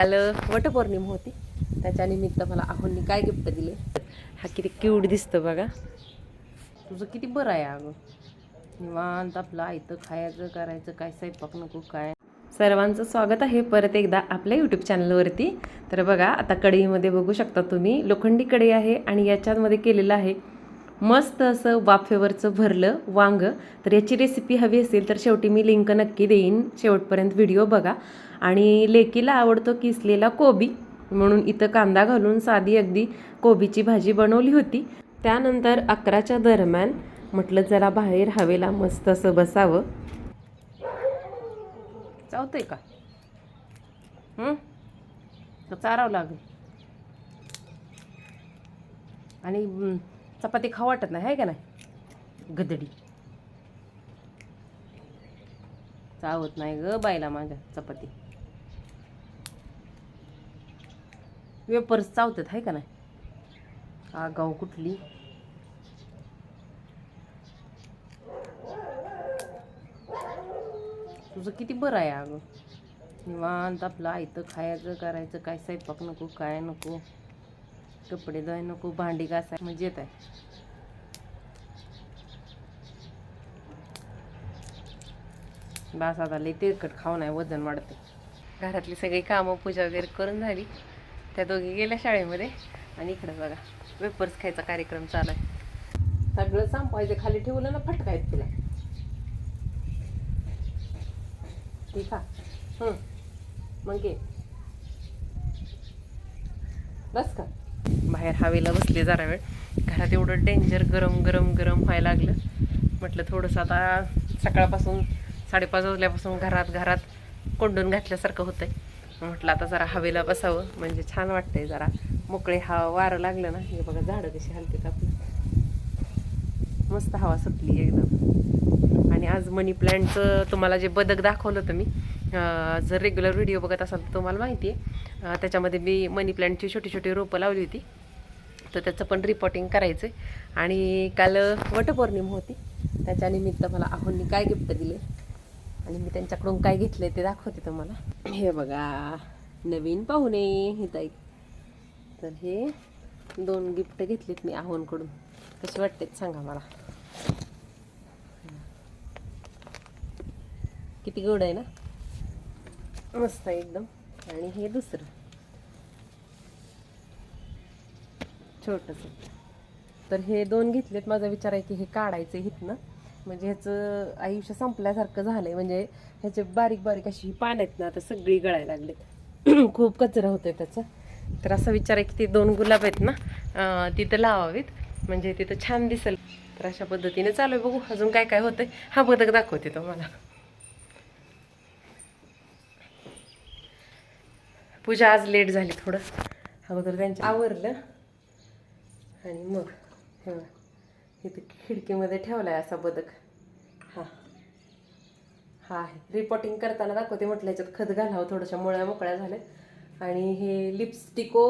काल वटपौर्णिमा होती. त्याच्या निमित्त मला आहोंनी काय गिफ्ट दिले? हा किती क्यूट दिसतं बघा. तुझं किती बरं आहे अगं. निवांत आपलं आयतं खायचं करायचं काय स्वयंपाक नको काय? सर्वांचं स्वागत आहे परत एकदा आपल्या यूट्यूब चॅनलवरती तर बघा आता कढईमध्ये बघू शकता तुम्ही. लोखंडी कढई आहे आणि याच्यामध्ये केलेलं आहे मस्त असं वाफेवरचं भरलं वांग. तर याची रेसिपी हवी असेल तर शेवटी मी लिंक नक्की देईन. शेवटपर्यंत व्हिडिओ बघा. आणि लेकीला आवडतो किसलेला कोबी. म्हणून इथं कांदा घालून साधी अगदी कोबीची भाजी बनवली होती. त्यानंतर अकराच्या दरम्यान म्हटलं जरा बाहेर हवेला मस्त असं बसावं. चावतंय का? चारावं लागेल. आणि चपाती खाऊ वाटत नाही आहे का नाही? गदडी. चावत नाही ग बायला माझ्या चपाती. वेपर्स चावतात आहे का नाही? आगाव कुठली? तुझं किती बरं आहे अगं. निवांत आपलं आयतं खायचं करायचं काय स्वयंपाक नको काय नको. कपडे धुवाय नको भांडी घासाय म्हणजे येत आहे. बास आता लई तेलकट खाऊन आहे वजन वाढते घरातली सगळी कामं पूजा वगैरे करून झाली. त्या दोघी गेल्या शाळेमध्ये. आणि इकडं बघा वेपर्स खायचा कार्यक्रम चालू आहे. सगळं संपवायचं खाली ठेवलं ना फटका आहेत तुला. ठीक आहे मग बस का बाहेर हवेला बसले जरा वेळ. घरात एवढं डेंजर गरम गरम गरम व्हायला लागलं. म्हटलं थोडंसं आता सकाळपासून साडेपाच वाजल्यापासून घरात घरात कोंडून घातल्यासारखं होतं आहे म्हटलं आता जरा हवेला बसावं. म्हणजे छान वाटतंय जरा. मोकळे हवा वारं लागलं ना. हे बघा झाडं कशी हलतात आपली. मस्त हवा सुटली एकदम. आणि आज मनी प्लॅन्टचं तुम्हाला जे बदक दाखवलं होतं मी जर रेग्युलर व्हिडिओ बघत असाल तर तुम्हाला माहिती आहे त्याच्यामध्ये मी मनी प्लॅन्टची छोटी छोटी रोपं लावली होती. तर त्याचं पण रिपोर्टिंग करायचं आहे आणि काल वटपौर्णिमा होती. त्याच्या निमित्त मला आहोंनी काय गिफ्ट दिले? आणि मी त्यांच्याकडून काय घेतले ते दाखवते तुम्हाला. हे बघा नवीन पाहुणे हे ताई. तर हे दोन गिफ्ट घेतलेत मी आहोंकडून. कसे वाटतेत सांगा मला. किती गोड आहे ना? मस्त आहे एकदम. आणि हे दुसरं. छोटंसं. तर हे दोन घेतलेत. माझा विचार आहे की हे काढायचं इथनं. म्हणजे ह्याचं आयुष्य संपल्यासारखं झालं आहे म्हणजे ह्याचे बारीक बारीक अशी ही पान आहेत ना आता सगळी गळायला लागले खूप कचरा होतोय त्याचा. तर असा विचार आहे की ते दोन गुलाब आहेत ना तिथं लावावेत. म्हणजे तिथं छान दिसेल. तर अशा पद्धतीने चालू आहे बघू अजून काय काय होतंय. हा बदक दाखवते तुम्हाला पूजा आज लेट झाली थोडं. अगोदर त्यांच्या आवरलं. आणि मग हे इथं खिडकीमध्ये ठेवला आहे असा बदक. हां. हा आहे. रिपोर्टिंग करताना दाखवते म्हटलं याच्यात खत घालावं थोड्याशा मुळ्या मोकळ्या झाल्या आणि हे लिपस्टिको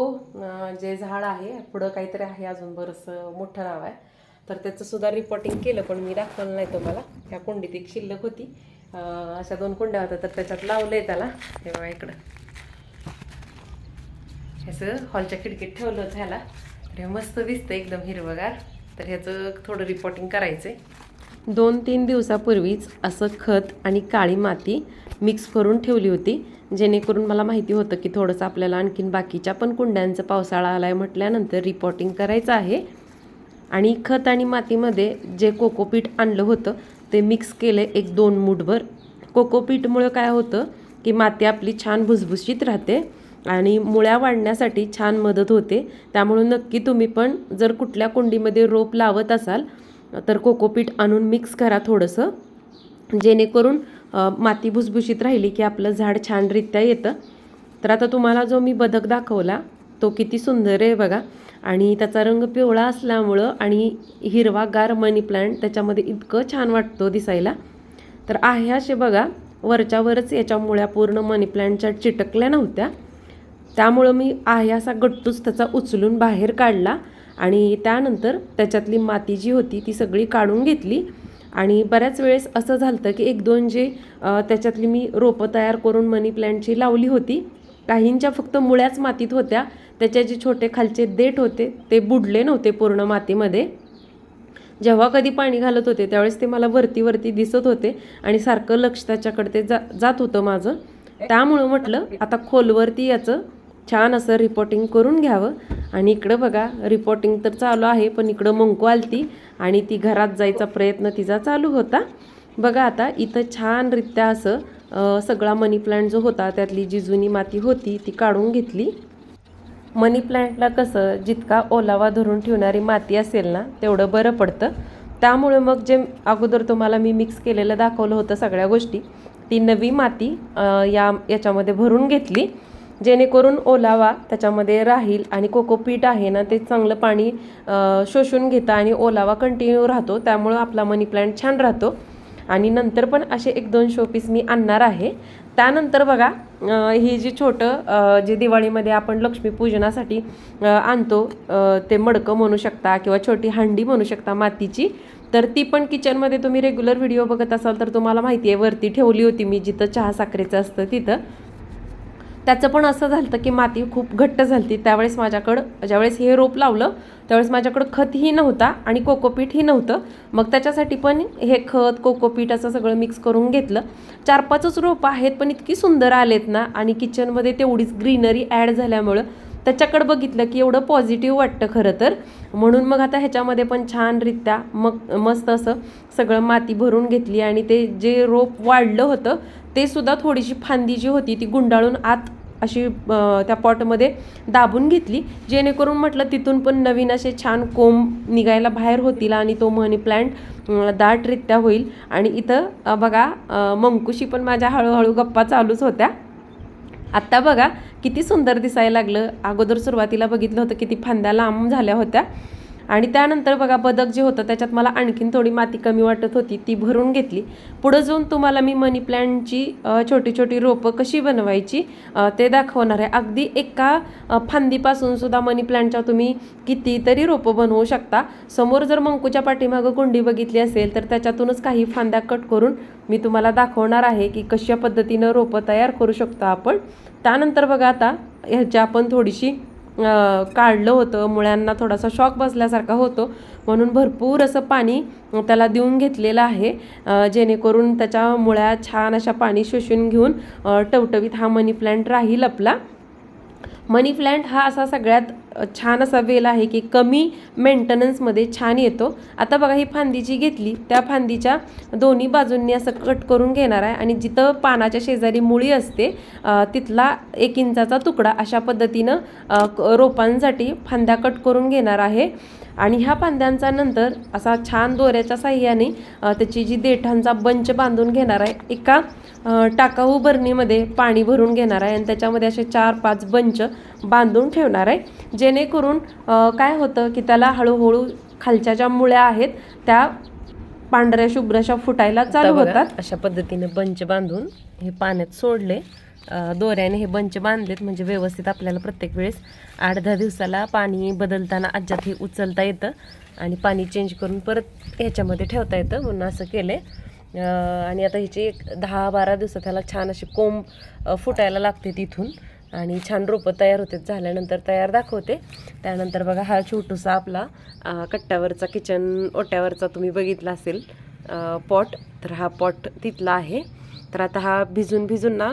जे झाड आहे पुढं काहीतरी आहे अजून बरंचसं मोठं नाव आहे. तर त्याचं सुद्धा रिपोर्टिंग केलं पण मी दाखवलं नाही तुम्हाला. ह्या कुंडीत एक शिल्लक होती. अशा दोन कुंड्या होत्या तर त्याच्यात लावलं आहे त्याला. हे बघा इकडं. ह्याचं हॉलच्या खिडकीत ठेवलं होतं ह्याला. तर हे मस्त दिसतं एकदम हिरवगार. तर ह्याचं थोडं रिपोर्टिंग करायचं आहे दोन तीन दिवसापूर्वीच असं खत आणि काळी माती मिक्स करून ठेवली होती जेणेकरून मला माहिती होतं की थोडंसं आपल्याला आणखीन बाकीच्या पण कुंड्यांचं पावसाळा आलाय म्हटल्यानंतर रिपोर्टिंग करायचं आहे. आणि खत आणि मातीमध्ये जे कोकोपीट आणलं होतं ते मिक्स केलं एक दोन मूठभर. कोकोपीटमुळं काय होतं की माती आपली छान भुसभुशीत राहते. आणि मुळ्या वाढण्यासाठी छान मदत होते. त्यामुळे नक्की तुम्ही पण जर कुठल्या कुंडीमध्ये रोप लावत असाल तर कोकोपीट आणून मिक्स करा थोडंसं. जेणेकरून माती भुसभुशीत राहिली की आपलं झाड छानरित्या येतं. तर आता तुम्हाला जो मी बदक दाखवला तो किती सुंदर आहे बघा. आणि त्याचा रंग पिवळा असल्यामुळं आणि हिरवागार मनी प्लांट त्याच्यामध्ये इतकं छान वाटतो दिसायला. तर आहे असे बघा वरच्यावरच याच्या मुळ्या पूर्ण मनी प्लांटच्या चिटकल्या नव्हत्या. त्यामुळं मी आहे असा गट्टूच त्याचा उचलून बाहेर काढला आणि त्यानंतर त्याच्यातली माती जी होती ती सगळी काढून घेतली. आणि बऱ्याच वेळेस असं झालं की एक दोन जे त्याच्यातली मी रोपं तयार करून मनी प्लॅन्टची लावली होती काहींच्या फक्त मुळ्याच मातीत होत्या त्याच्या जे छोटे खालचे देठ होते ते बुडले नव्हते पूर्ण मातीमध्ये. जेव्हा कधी पाणी घालत होते त्यावेळेस ते मला वरती वरती दिसत होते आणि सारखं लक्ष त्याच्याकडे ते जा जात होतं माझं. त्यामुळं म्हटलं आता खोलवरती याचं छान असं रिपोर्टिंग करून घ्यावं. आणि इकडं बघा रिपोर्टिंग तर चालू आहे पण इकडं मंकू आलती आणि ती घरात जायचा प्रयत्न तिचा चालू होता. बघा आता इथं छानरित्या असं सगळा मनी प्लांट जो होता त्यातली जी जुनी माती होती ती काढून घेतली. मनी प्लांटला कसं जितका ओलावा धरून ठेवणारी माती असेल ना तेवढं बरं पडतं. त्यामुळे मग जे अगोदर तुम्हाला मी मिक्स केलेलं दाखवलं होतं सगळ्या गोष्टी ती नवी माती या याच्यामध्ये भरून घेतली. जेणेकरून ओलावा त्याच्यामध्ये राहील आणि कोकोपीट आहे ना ते चांगलं पाणी शोषून घेतं आणि ओलावा कंटिन्यू राहतो. त्यामुळं आपला मनी प्लांट छान राहतो. आणि नंतर पण असे एक दोन शोपीस मी आणणार आहे. त्यानंतर बघा ही जी छोटं जे दिवाळीमध्ये आपण लक्ष्मीपूजनासाठी आणतो ते मडकं म्हणू शकता किंवा छोटी हांडी म्हणू शकता मातीची तर ती पण किचनमध्ये तुम्ही रेग्युलर व्हिडिओ बघत असाल तर तुम्हाला माहिती आहे वरती ठेवली होती मी जिथं चहा साखरेचं असतं तिथं. त्याचं पण असं झालं की माती खूप घट्ट झाली त्यावेळेस माझ्याकडं ज्यावेळेस हे रोप लावलं त्यावेळेस माझ्याकडं खतही नव्हता आणि कोकोपीटही नव्हतं. मग त्याच्यासाठी पण हे खत कोकोपीट असं सगळं मिक्स करून घेतलं. चार पाचच रोपं आहेत पण इतकी सुंदर आलेत ना आणि किचनमध्ये तेवढीच ग्रीनरी ॲड झाल्यामुळं त्याच्याकडं बघितलं की एवढं पॉझिटिव्ह वाटतं खरं तर. म्हणून मग आता ह्याच्यामध्ये पण छानरित्या मग मस्त असं सगळं माती भरून घेतली आणि ते जे रोप वाढलं होतं ते सुद्धा थोडीशी फांदी जी होती ती गुंडाळून आत अशी त्या पॉटमध्ये दाबून घेतली. जेणेकरून म्हटलं तिथून पण नवीन असे छान कोंब निघायला बाहेर होतील आणि तो मनी प्लांट दाटरित्या होईल. आणि इथं बघा मंकुशी पण माझ्या हळूहळू गप्पा चालूच होत्या. आत्ता बघा किती सुंदर दिसायला लागलं. अगोदर सुरुवातीला बघितलं होतं किती फांद्या लांब झाल्या होत्या. आणि त्यानंतर बघा बदक जे होतं त्याच्यात मला आणखीन थोडी माती कमी वाटत होती ती भरून घेतली. पुढं जाऊन तुम्हाला मी मनी प्लॅन्टची छोटी छोटी रोपं कशी बनवायची ते दाखवणार आहे. अगदी एका फांदीपासून सुद्धा मनी प्लॅन्टच्या तुम्ही कितीतरी रोपं बनवू शकता. समोर जर मंकूच्या पाठीमागं कुंडी बघितली असेल तर त्याच्यातूनच काही फांद्या कट करून मी तुम्हाला दाखवणार आहे की कशा पद्धतीनं रोपं तयार करू शकतो आपण. त्यानंतर बघा आता ह्याची आपण थोडीशी काढलं होतं. मुळ्यांना थोडासा शॉक बसल्यासारखा होतो. म्हणून भरपूर असं पाणी त्याला देऊन घेतलेलं आहे. जेणेकरून त्याच्या मुळ्या छान अशा पाणी शोषून घेऊन टवटवीत हा मनी प्लांट राहील आपला. मनी प्लँट हा असा सगळ्यात छान असा वेल आहे की कमी मेंटेनन्समध्ये छान येतो. आता बघा ही फांदी जी घेतली त्या फांदीच्या दोन्ही बाजूंनी असं कट करून घेणार आहे आणि जिथं पानाच्या शेजारी मुळी असते तिथला एक इंचाचा तुकडा अशा पद्धतीनं रोपांसाठी फांद्या कट करून घेणार आहे. आणि ह्या फांद्यांचा नंतर असा छान दोऱ्याच्या साह्याने त्याची जी देठांचा बंच बांधून घेणार आहे एका टाकाऊ बरणीमध्ये पाणी भरून घेणार आहे आणि त्याच्यामध्ये असे चार पाच बंच बांधून ठेवणार आहे. जेणेकरून काय होतं की त्याला हळूहळू खालच्या ज्या मुळ्या आहेत त्या पांढऱ्या शुभ्रशा फुटायला चालू होतात. अशा पद्धतीने बंच बांधून हे पाण्यात सोडले. दोऱ्याने हे बंच बांधलेत म्हणजे व्यवस्थित आपल्याला प्रत्येक वेळेस आठ दहा दिवसाला पाणी बदलताना अज्यात हे उचलता येतं आणि पाणी चेंज करून परत ह्याच्यामध्ये ठेवता येतं म्हणून असं केलं आणि आता ह्याची एक दहा बारा दिवसात ह्याला छान अशी कोंब फुटायला लागते तिथून. आणि छान रोपं तयार होते. झाल्यानंतर तयार दाखवते. त्यानंतर बघा हा छोटूसा आपला कट्ट्यावरचा किचन ओट्यावरचा तुम्ही बघितला असेल पॉट तर हा पॉट तिथला आहे. तर आता हा भिजून भिजून ना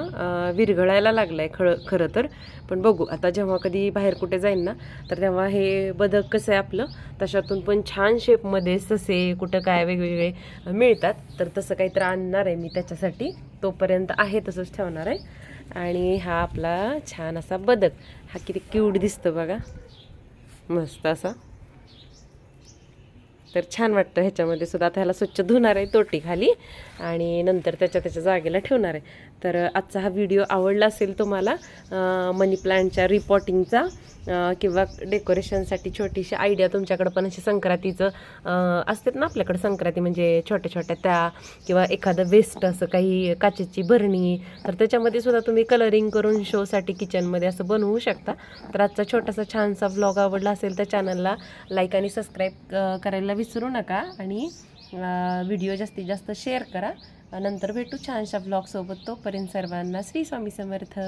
विरघळायला लागला आहे खरं खरं तर. पण बघू आता जेव्हा कधी बाहेर कुठे जाईन ना तर तेव्हा हे बदक कसं आहे आपलं तशातून पण छान शेपमध्ये ससे कुठं काय वेगवेगळे मिळतात. तर तसं काहीतरी आणणार आहे मी त्याच्यासाठी. तोपर्यंत आहे तसंच ठेवणार आहे. आणि हा आपला छान असा बदक. हा किती क्यूट दिसतो बघा. मस्त असा. तर छान वाटतं ह्याच्यामध्ये सुद्धा. आता ह्याला स्वच्छ धुणार आहे तोटी खाली आणि नंतर त्याच्या त्याच्या जागेला ठेवणार आहे. तर आजचा हा व्हिडिओ आवडला असेल तुम्हाला मनी प्लांटच्या रिपॉटिंगचा किंवा डेकोरेशनसाठी छोटीशी आयडिया तुमच्याकडं पण अशी संक्रांतीचं असतात ना आपल्याकडं संक्रांती म्हणजे छोट्या छोट्या त्या किंवा एखादं वेस्ट असं काही काचेची भरणी तर त्याच्यामध्ये सुद्धा तुम्ही कलरिंग करून शोसाठी किचनमध्ये असं बनवू शकता. तर आजचा छोटासा छानसा व्लॉग आवडला असेल तर चॅनलला लाईक आणि सबस्क्राईब करायला विसरू नका आणि व्हिडिओ जास्तीत जास्त शेअर करा. नंतर भेटू छानशा ब्लॉगसोबत तोपर्यंत सर्वांना श्री स्वामी समर्थ.